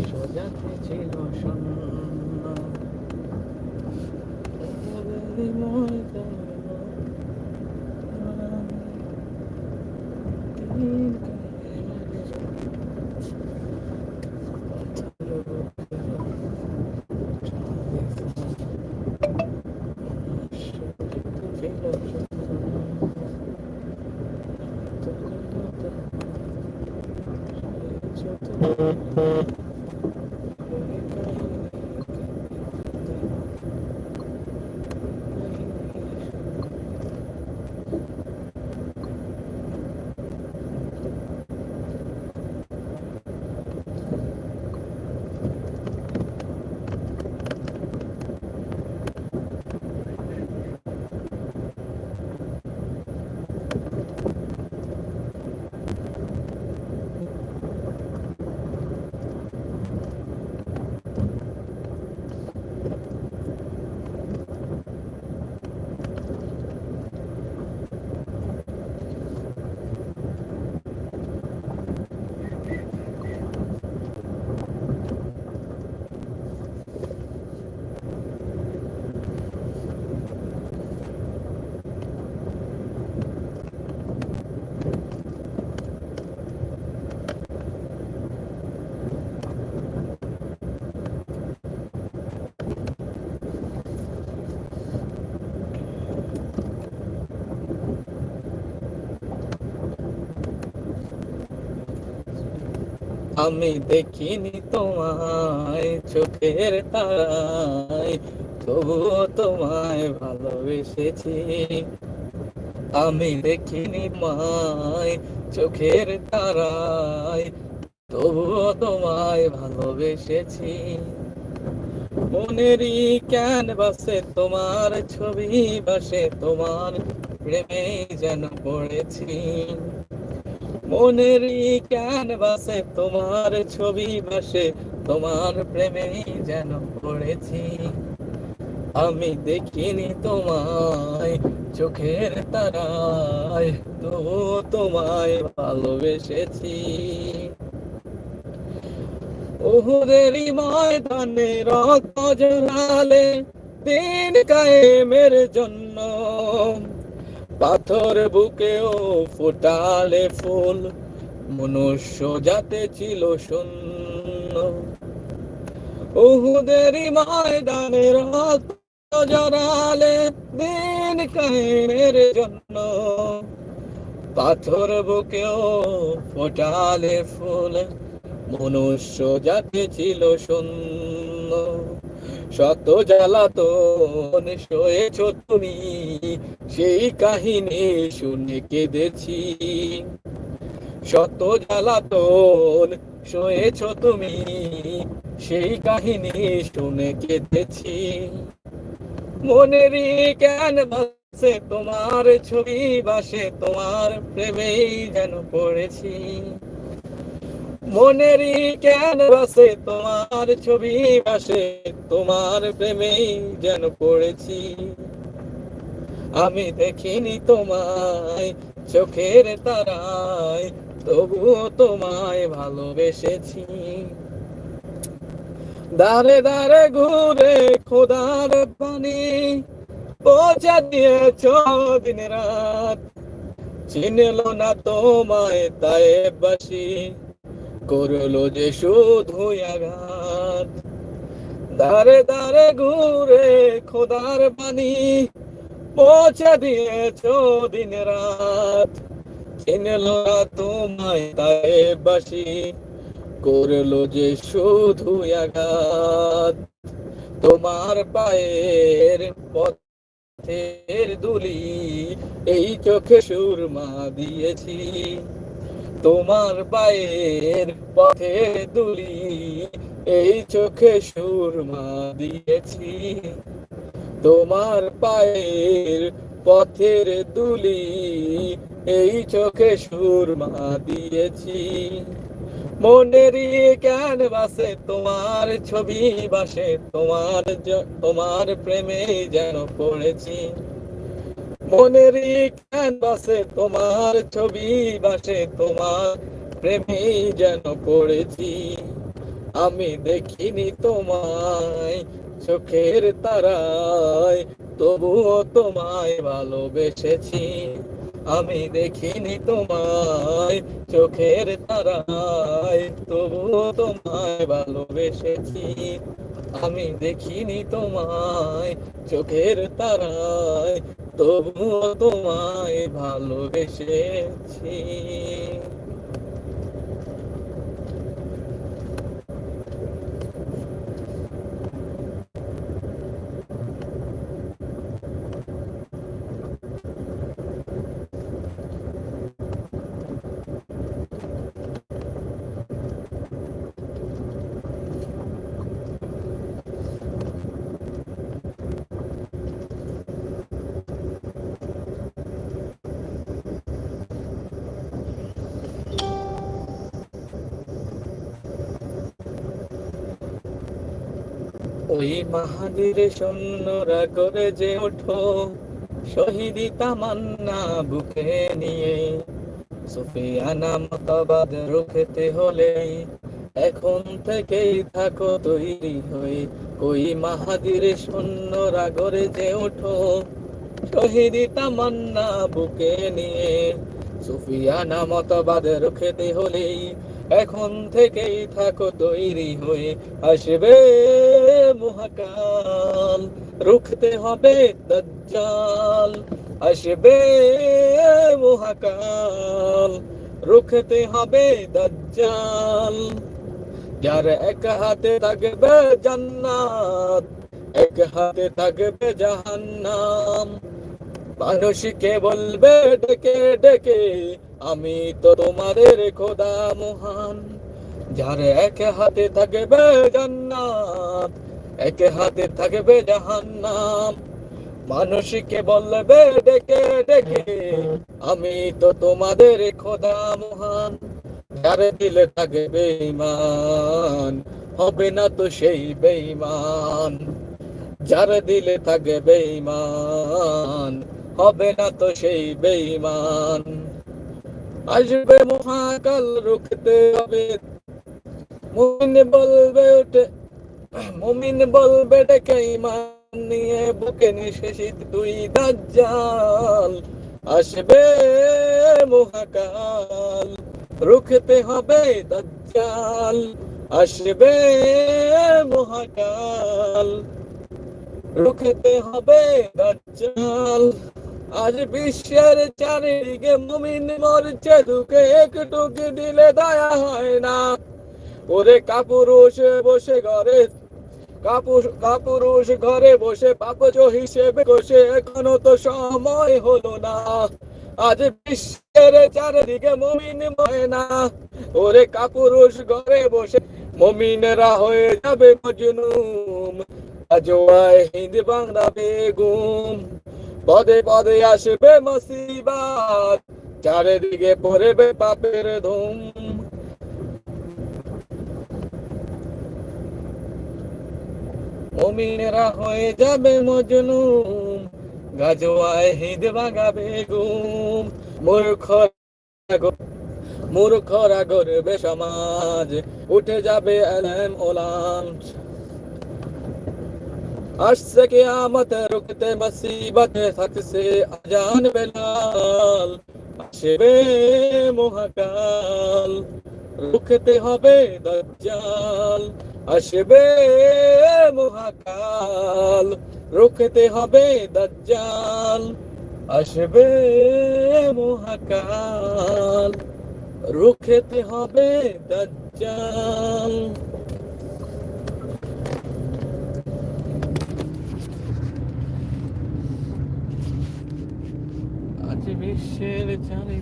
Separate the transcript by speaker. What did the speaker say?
Speaker 1: সোজাতে ছিল শূন্য ওদের ময়দানে আমি দেখিনি তোমায় চোখের তারায় তবুও তোমায় ভালোবেসেছি। আমি দেখিনি মায় চোখের তারায় তবুও তোমায় ভালোবেসেছি। মনেরই ক্যানভাসে তোমার ছবি বাসে তোমার প্রেমে যেন পড়েছি। মনেরই ক্যানভাসে তোমার ছবি বাসে, তোমার প্রেমে যেন পড়েছি। আমি দেখিনি তোমায় চোখের তারায়, তো তোমায় ভালোবেসেছি। ওহুদেরই ময়দানে রক্ত জড়ালে দিন কায়েমের জন্য পাথর বুকেও ফোটালে ফুল, মনুষ্য যাতে ছিল শূন্য। উহুদেরই ময়দানে রক্ত জড়ালে দিন কায়েমের জন্য। পাথর বুকেও ফোটালে ফুল, মনুষ্য যাতে ছিল শূন্য। শত জ্বালাতন সয়েছ তুমি, সেই কাহিনী শুনে কেঁদেছি। শত জ্বালাতন সয়েছ তুমি, সেই কাহিনী শুনে কেঁদেছি। মনেরই জ্ঞান বাসে তোমার ছবি বাসে তোমার প্রেমেই যেন পড়েছি। মনেরই কেন বাসে তোমার ছবি বাসে তোমার প্রেমেই যেন পড়েছি। আমি দেখিনি তোমায় চোখের তারায়, তবুও তোমায় ভালোবেসেছি। দারে দারে ঘুরে খোদার পানি পৌঁছা দিয়েছ দিন রাত চিনল না তোমায় তাই বাসি। করল যে শুধু আঘাত। দারে দারে ঘুরে খোদার পানি পৌঁছে দিয়েছ দিন রাত। চিনল তোমায় তাই বাসি। করল যে শুধু আঘাত। তোমার পায়ের পথের দুলি এই চোখে সুরমা দিয়েছি। তোমার পায়ের পথে দুলি, এই চোখে সুরমা দিয়েছি। তোমার পায়ের পথের দুলি, এই চোখে সুরমা দিয়েছি। মনেরই ক্যানভাসে তোমার ছবি বাসে, তোমার তোমার প্রেমে যেন পড়েছি। মনেরই ক্যানভাসে তোমার ছবি বাসে, তোমার প্রেমে যেন পড়েছি। আমি দেখিনি তোমায় চোখের তারায়, তবুও তোমায় ভালোবেসেছি। আমি দেখিনি তোমায় চোখের তারায়, তবুও তোমায় ভালোবেসেছি। আমি দেখিনি তোমায় চোখের তারায় তবুও তোমায় ভালোবেসেছি। ওই মাহাদিরে সৈন্যরা করে যে ওঠো, শহীদি তামান্না বুকে নিয়ে। সুফিয়ানা মতাবাদ রুখতে হলে, এখন থেকেই থাকো তৈরি হয়ে। ওই মাহাদিরে সৈন্যরা করে যে ওঠো, শহীদি তামান্না বুকে নিয়ে। সুফিয়ানা মতবাদ রুখতে হলেই এখন থেকেই থাকো তৈরি হয়ে, আসবে মহাকাল। রুখতে হবে দজ্জাল, আসবে মহাকাল। রুখতে হবে দজ্জাল। যার এক হাতে থাকবে জান্নাত, এক হাতে থাকবে জাহান্নাম। মানুষকে বলবে ডেকে ডেকে আমি তো তোমাদের খোদা মহান, যার এক হাতে থাকবে জান্নাত, এক হাতে থাকবে জাহান্নাম। মানুষকে বলবে, ডেকে ডেকে, আমি তো তোমাদের খোদা মহান, যার দিলে থাকবে ইমান হবে না তো সেই বেঈমান, যার দিলে থাকবে ইমান হবে না তো সেই বেঈমান। আসবে মহাকাল, রুখতে হবে। মুমিন বলবে ওঠে, মুমিন বলবে ডেকে ইমান নিয়ে, বুকে নিশেষিত তুই দাজ্জাল। আসবে মহাকাল, রুখতে হবে দাজ্জাল। আসবে মহাকাল, রুখতে হবে দাজ্জাল। আজ বিশ্বের চারিদিকে মুমিন মরছে, দুকে একটুকে দিলে দয়া হয় না। ওরে কাপুরুষ বসে ঘরে কাপুর কাপুরুষ ঘরে বসে পাপজ হিসেবে বসে, এখনও তো সময় হলো না। আজ বিশ্বের চারিদিকে মুমিন মরে না। ওরে কাপুরুষ ঘরে বসে মুমিনেরা হয়ে যাবে মজনুম আজ হিন্দ বাংলা বেগুম। পদে পদে আসবে মুসিবাত। চারিদিকে পড়বে পাপের ধুম। মমিনেরা হয়ে যাবে মজনুম গাজোয়ায় হিদ বাগাবে গুম। মূর্খ মূর্খরা গরবে সমাজ। উঠে যাবে এলএম ওলাম। আসছে কে আমত রুকতে মুসিবতে থাকছে আজান বেলাল। আসবে মহাকাল, রুখতে হবে দজ্জাল। আসবে মহাকাল, রুখতে হবে দজ্জাল। আসবে মহাকাল, রুখতে হবে দজ্জাল। আজ বিশ্বের চারি